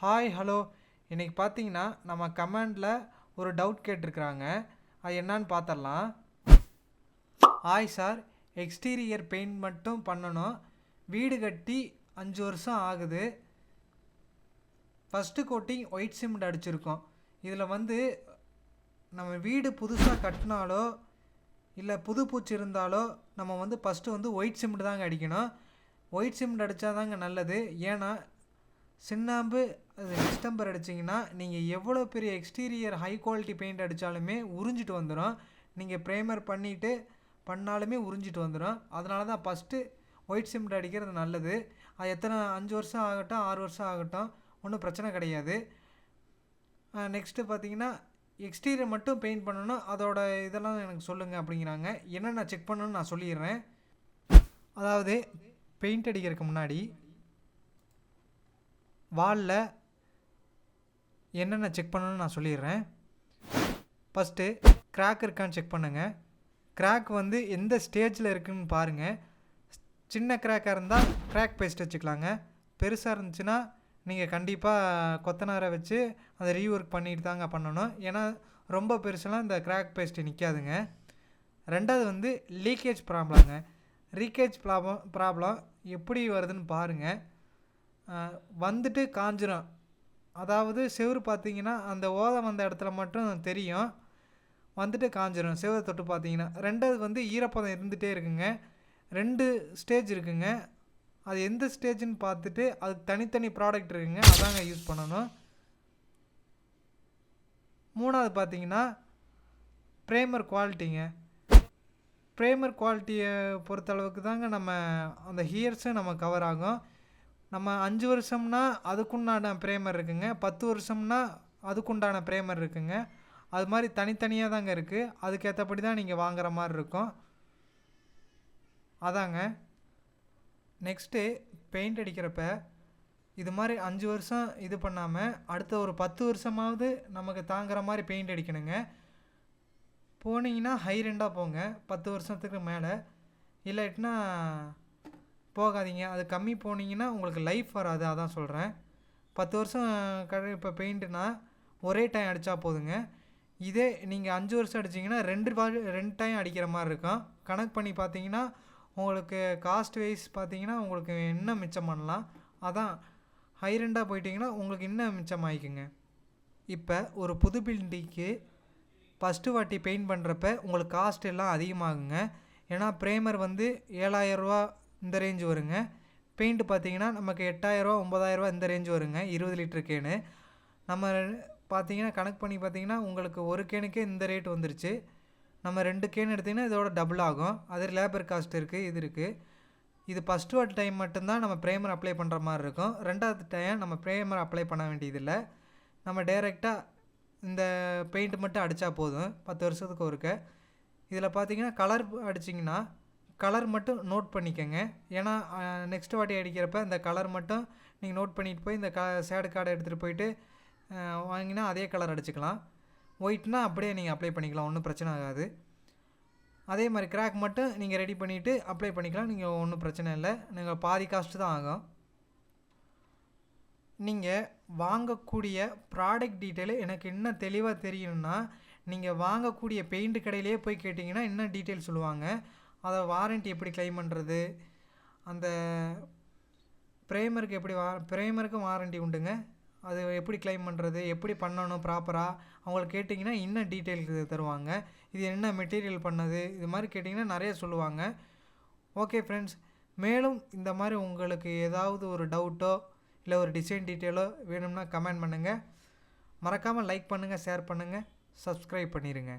Hi hello இன்றைக்கி பார்த்தீங்கன்னா நம்ம கமெண்டில் ஒரு டவுட் கேட்டிருக்கிறாங்க. அது என்னன்னு பார்த்துடலாம் ஹாய் சார் எக்ஸ்டீரியர் பெயிண்ட் மட்டும் பண்ணணும். வீடு கட்டி அஞ்சு வருஷம் ஆகுது. ஃபஸ்ட்டு கோட்டிங் ஒயிட் சிமெண்ட் அடிச்சிருக்கோம். இதில் வந்து நம்ம வீடு புதுசாக கட்டினாலோ இல்லை புது பூச்சி இருந்தாலோ நம்ம வந்து ஃபஸ்ட்டு வந்து ஒயிட் சிமெண்ட் தாங்க அடிக்கணும். ஒயிட் சிமெண்ட் அடித்தா தாங்க நல்லது. ஏன்னா சின்னாம்பு அது டிஸ்டம்பர் அடிச்சிங்கன்னா நீங்கள் எவ்வளோ பெரிய எக்ஸ்டீரியர் ஹை குவாலிட்டி பெயிண்ட் அடித்தாலுமே உறிஞ்சிட்டு வந்துடும் நீங்கள் ப்ரைமர் பண்ணிவிட்டு பண்ணாலுமே உறிஞ்சிட்டு வந்துடும் அதனால தான் ஃபஸ்ட்டு ஒயிட் சிமெண்ட் அடிக்கிறது நல்லது. அது எத்தனை அஞ்சு வருஷம் ஆகட்டும் ஆறு வருஷம் ஆகட்டும் ஒன்றும் பிரச்சனை கிடையாது. நெக்ஸ்ட்டு பார்த்தீங்கன்னா எக்ஸ்டீரியர் மட்டும் பெயிண்ட் பண்ணணும். அதோட இதெல்லாம் எனக்கு சொல்லுங்கள் அப்படிங்கிறாங்க. என்னென்ன செக் பண்ணணும்னு நான் சொல்லிடுறேன். அதாவது பெயிண்ட் அடிக்கிறதுக்கு முன்னாடி வாலில் என்னென்ன செக் பண்ணணும்னு நான் சொல்லிடுறேன். ஃபஸ்ட்டு கிராக் இருக்கான்னு செக் பண்ணுங்கள் கிராக் வந்து எந்த ஸ்டேஜில் இருக்குதுன்னு பாருங்கள் சின்ன கிராக்காக இருந்தால் கிராக் பேஸ்ட் வச்சுக்கலாங்க. பெருசாக இருந்துச்சுன்னா நீங்கள் கண்டிப்பாக கொத்தனாரை வச்சு அதை ரீஒர்க் பண்ணிட்டு தாங்க பண்ணணும். ஏன்னா ரொம்ப பெருசெல்லாம் இந்த கிராக் பேஸ்ட்டு நிற்காதுங்க ரெண்டாவது வந்து லீக்கேஜ் ப்ராப்ளங்க லீக்கேஜ் ப்ராப்ளம் ப்ராப்ளம் எப்படி வருதுன்னு பாருங்கள் வந்துட்டு காஞ்சிரும். அதாவது செவுரு பார்த்தீங்கன்னா அந்த ஓதம் வந்த இடத்துல மட்டும் தெரியும். வந்துட்டு காஞ்சிரும். செவரை தொட்டு பார்த்தீங்கன்னா. ரெண்டாவது வந்து ஈரப்பதம் இருந்துகிட்டே இருக்குங்க. ரெண்டு ஸ்டேஜ் இருக்குங்க. அது எந்த ஸ்டேஜ்னு பார்த்துட்டு அதுக்கு தனித்தனி ப்ராடக்ட் இருக்குங்க. அதாங்க யூஸ் பண்ணணும். மூணாவது பார்த்தீங்கன்னா ப்ரேமர் குவாலிட்டிங்க ப்ரேமர் குவாலிட்டியை பொறுத்தளவுக்கு தாங்க நம்ம அந்த ஹியர்ஸும் நம்ம கவர் ஆகும். நம்ம அஞ்சு வருஷம்னா அதுக்குண்டான ப்ரேமர் இருக்குங்க. பத்து வருஷம்னா அதுக்குண்டான ப்ரேமர் இருக்குங்க. அது மாதிரி தனித்தனியாக தாங்க இருக்குது அதுக்கேற்றபடி தான் நீங்கள் வாங்குகிற மாதிரி இருக்கும். அதாங்க. நெக்ஸ்ட்டு பெயிண்ட் அடிக்கிறப்ப இது மாதிரி அஞ்சு வருஷம் இது பண்ணாமல் அடுத்த ஒரு பத்து வருஷமாவது நமக்கு தாங்குற மாதிரி பெயிண்ட் அடிக்கணுங்க. போனீங்கன்னா ஹை ரெண்டாக போங்க. பத்து வருஷத்துக்கு மேலே. இல்லாட்டினா போகாதீங்க. அது கம்மி போனீங்கன்னா உங்களுக்கு லைஃப் வராது அதான் சொல்கிறேன் பத்து வருஷம் கடை இப்போ பெயிண்ட்டுனா ஒரே டைம் அடித்தா போதுங்க. இதே நீங்கள் அஞ்சு வருஷம் அடிச்சிங்கன்னா ரெண்டு ரெண்டு டைம் அடிக்கிற மாதிரி இருக்கும். கணக்கு பண்ணி பார்த்தீங்கன்னா உங்களுக்கு காஸ்ட் வைஸ் பார்த்தீங்கன்னா உங்களுக்கு இன்னும் மிச்சம் பண்ணலாம்? அதான் ஹை போயிட்டிங்கன்னா உங்களுக்கு இன்னும் மிச்சம் ஆகிக்குங்க இப்போ ஒரு புது பில்டிங்க்கு ஃபஸ்ட்டு வாட்டி பெயிண்ட் பண்ணுறப்ப உங்களுக்கு காஸ்ட் எல்லாம் அதிகமாகுங்க. ஏன்னா ப்ரேமர் வந்து ஏழாயிரரூவா இந்த ரேஞ்சு வருங்க. பெயிண்ட் பார்த்தீங்கன்னா நமக்கு எட்டாயிரரூவா ஒம்பதாயிரரூவா இந்த ரேஞ்சு வருங்க. இருபது லிட்டரு கேனு நம்ம பார்த்தீங்கன்னா கணக்கு பண்ணி பார்த்தீங்கன்னா உங்களுக்கு ஒரு கேனுக்கே இந்த ரேட் வந்துருச்சு. நம்ம ரெண்டு கேன் எடுத்திங்கன்னா இதோட டபுள் ஆகும். அது லேபர் காஸ்ட் இருக்குது இது இருக்குது இது ஃபஸ்ட் ஒரு டைம் மட்டும்தான் நம்ம ப்ரேமர் அப்ளை பண்ணுற மாதிரி இருக்கும். ரெண்டாவது டைம் நம்ம ப்ரேமர் அப்ளை பண்ண வேண்டியதில்லை. நம்ம டைரெக்டாக இந்த பெயிண்ட் மட்டும் அடித்தா போதும். பத்து வருஷத்துக்கு ஒருக்க. இதில் பார்த்தீங்கன்னா கலர் அடிச்சிங்கன்னா கலர் மட்டும் நோட் பண்ணிக்கோங்க. ஏன்னா நெக்ஸ்ட் வாட்டி அடிக்கிறப்ப இந்த கலர் மட்டும் நீங்கள் நோட் பண்ணிட்டு போய் இந்த க சேடு கார்டை எடுத்துகிட்டு போயிட்டு வாங்கினா அதே கலர் அடிச்சுக்கலாம். ஒயிட்னா அப்படியே நீங்கள் அப்ளை பண்ணிக்கலாம் ஒன்றும் பிரச்சனை ஆகாது. அதே மாதிரி கிராக் மட்டும் நீங்கள் ரெடி பண்ணிவிட்டு அப்ளை பண்ணிக்கலாம் நீங்கள் ஒன்றும் பிரச்சனை இல்லை. நீங்கள் பாதி காஸ்ட்டு தான் ஆகும். நீங்கள் வாங்கக்கூடிய ப்ராடக்ட் டீட்டெயிலு எனக்கு இன்னும் தெளிவாக தெரியணும்னா நீங்கள் வாங்கக்கூடிய பெயிண்ட் கடையிலேயே போய் கேட்டிங்கன்னா இன்னும் டீட்டெயில் சொல்லுவாங்க. அதை வாரண்ட்டி எப்படி கிளைம் பண்ணுறது அந்த ப்ரேமருக்கு எப்படி வா ப்ரேமருக்கும் வாரண்ட்டி உண்டுங்க. அது எப்படி கிளைம் பண்ணுறது எப்படி பண்ணணும் ப்ராப்பராக அவங்கள கேட்டிங்கன்னா இன்னும் டீட்டெயில் தருவாங்க. இது என்ன மெட்டீரியல் பண்ணது? இது மாதிரி கேட்டிங்கன்னா நிறைய சொல்லுவாங்க. ஓகே ஃப்ரெண்ட்ஸ் மேலும் இந்த மாதிரி உங்களுக்கு ஏதாவது ஒரு டவுட்டோ இல்லை ஒரு டிசைன் டீட்டெயிலோ வேணும்னா கமெண்ட் பண்ணுங்கள் மறக்காமல் லைக் பண்ணுங்கள் ஷேர் பண்ணுங்கள் சப்ஸ்கிரைப் பண்ணிடுங்க